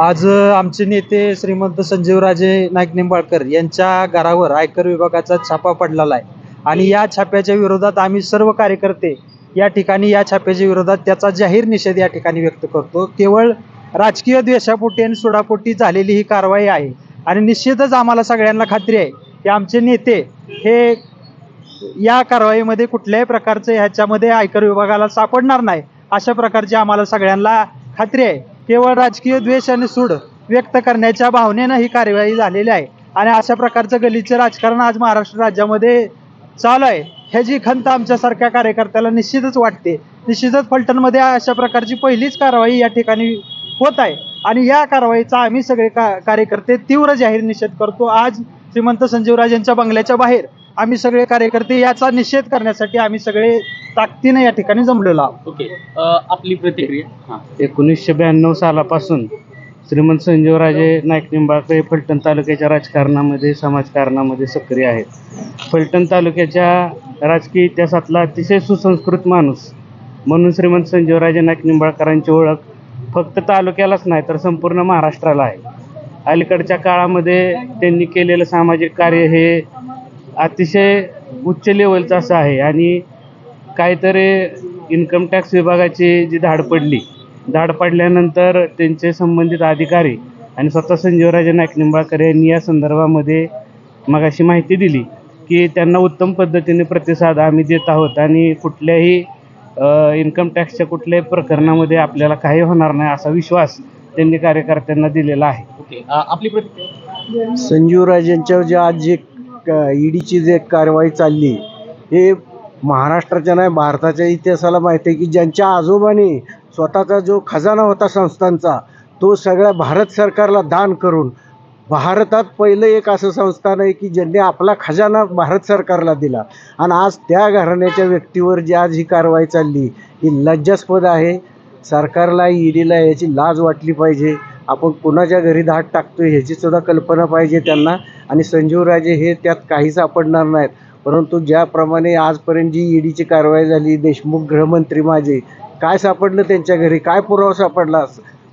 आज आमचे नेते श्रीमंत संजीवराजे नाईक निंबाळकर यांच्या घरावर आयकर विभागाचा छापा पडलेला आहे. आणि या छाप्याच्या विरोधात आम्ही सर्व कार्यकर्ते या ठिकाणी या छाप्याच्या विरोधात त्याचा जाहीर निषेध या ठिकाणी व्यक्त करतो. केवळ राजकीय द्वेषापोटी आणि सुडापोटी झालेली ही कारवाई आहे. आणि निश्चितच आम्हाला सगळ्यांना खात्री आहे की आमचे नेते हे या कारवाईमध्ये कुठल्याही प्रकारचं ह्याच्यामध्ये आयकर विभागाला सापडणार नाही अशा प्रकारची आम्हाला सगळ्यांना खात्री आहे. केवळ राजकीय द्वेष आणि सूड व्यक्त करण्याच्या भावनेनं ही कार्यवाही झालेली आहे. आणि अशा प्रकारचं गलीचं राजकारण आज महाराष्ट्र राज्यामध्ये चालू आहे. ह्याची खंत आमच्यासारख्या कार्यकर्त्याला निश्चितच वाटते. निश्चितच फलटणमध्ये अशा प्रकारची पहिलीच कारवाई या ठिकाणी होत आहे. आणि या कारवाईचा आम्ही सगळे का कार्यकर्ते तीव्र जाहीर निषेध करतो. आज श्रीमंत संजीवराजांच्या बंगल्याच्या बाहेर आम्ही सगळे कार्यकर्ते याचा निषेध करण्यासाठी आम्ही सगळे ताकदीने या ठिकाणी जमलेलो आहोत. ओके. आपली प्रतिक्रिया? हां. एकोणीसशे ब्याण्णव सालापासून श्रीमंत संजीवराजे नाईक निंबाळकर हे फलटण तालुक्याच्या राजकारणामध्ये समाजकारणामध्ये सक्रिय आहेत. फलटण तालुक्याच्या राजकीय इतिहासातला अतिशय सुसंस्कृत माणूस म्हणून श्रीमंत संजीवराजे नाईक निंबाळकरांची ओळख फक्त तालुक्यालाच नाही तर संपूर्ण महाराष्ट्राला आहे. अलीकडच्या काळामध्ये त्यांनी केलेलं सामाजिक कार्य हे अतिशय उच्च लेवलचं असं आहे आणि काहीतरी इन्कम टॅक्स विभागाची जी धाड पडली धाड पडल्यानंतर त्यांचे संबंधित अधिकारी आणि स्वतः संजीवराजे नाईक निंबाळकर यांनी या संदर्भामध्ये मगाशी माहिती दिली की त्यांना उत्तम पद्धतीने प्रतिसाद आम्ही देत आहोत आणि कुठल्याही इन्कम टॅक्सच्या कुठल्याही प्रकरणामध्ये आपल्याला काही होणार नाही असा विश्वास त्यांनी कार्यकर्त्यांना दिलेला आहे. आपली प्रतिक्रिया संजीवराजेंच्यावर जे आज जे ईडीची जे कारवाई चालली हे महाराष्ट्राच्या नाही भारताच्या इतिहासाला माहिती आहे की ज्यांच्या आजोबांनी स्वतःचा जो खजाना होता संस्थांचा तो सगळ्या भारत सरकारला दान करून भारतात पहिलं एक असं संस्थान आहे की ज्यांनी आपला खजाना भारत सरकारला दिला. आणि आज त्या घराण्याच्या व्यक्तीवर जी आज ही कारवाई चालली ही लज्जास्पद आहे. सरकारला ईडीला याची लाज वाटली पाहिजे. आपण कुणाच्या घरी धाड टाकतोय ह्याची सुद्धा कल्पना पाहिजे त्यांना. आणि संजीवराजे हे त्यात काही सापडणार नाहीत. परंतु ज्याप्रमाणे आजपर्यंत जी ईडीची कारवाई झाली देशमुख गृहमंत्री माझे काय सापडलं त्यांच्या घरी? काय पुरावा सापडला?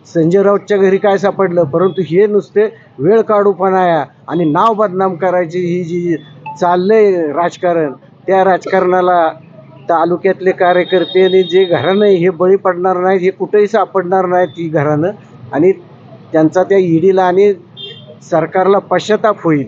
संजय राऊतच्या घरी काय सापडलं? परंतु हे नुसते वेळ काढूपणा आणि नाव बदनाम करायची ही जी चाललंय राजकारण त्या राजकारणाला तालुक्यातले कार्यकर्ते आणि जे घराणं आहे हे बळी पडणार नाहीत हे कुठेही सापडणार नाहीत ही घराणं. आणि त्यांचा त्या ईडीला आणि सरकारला पश्चाताप होईल.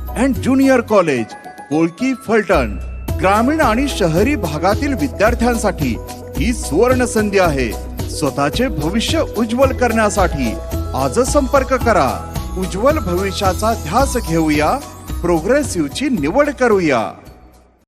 And junior college Kolki Phaltan. ग्रामीण आणि शहरी भागातील विद्यार्थ्यांसाठी ही सुवर्ण संधी आहे. स्वतःचे भविष्य उज्ज्वल करण्यासाठी आजच संपर्क करा. उज्ज्वल भविष्याचा ध्यास घेऊया. प्रोग्रेसिव्हची निवड करूया.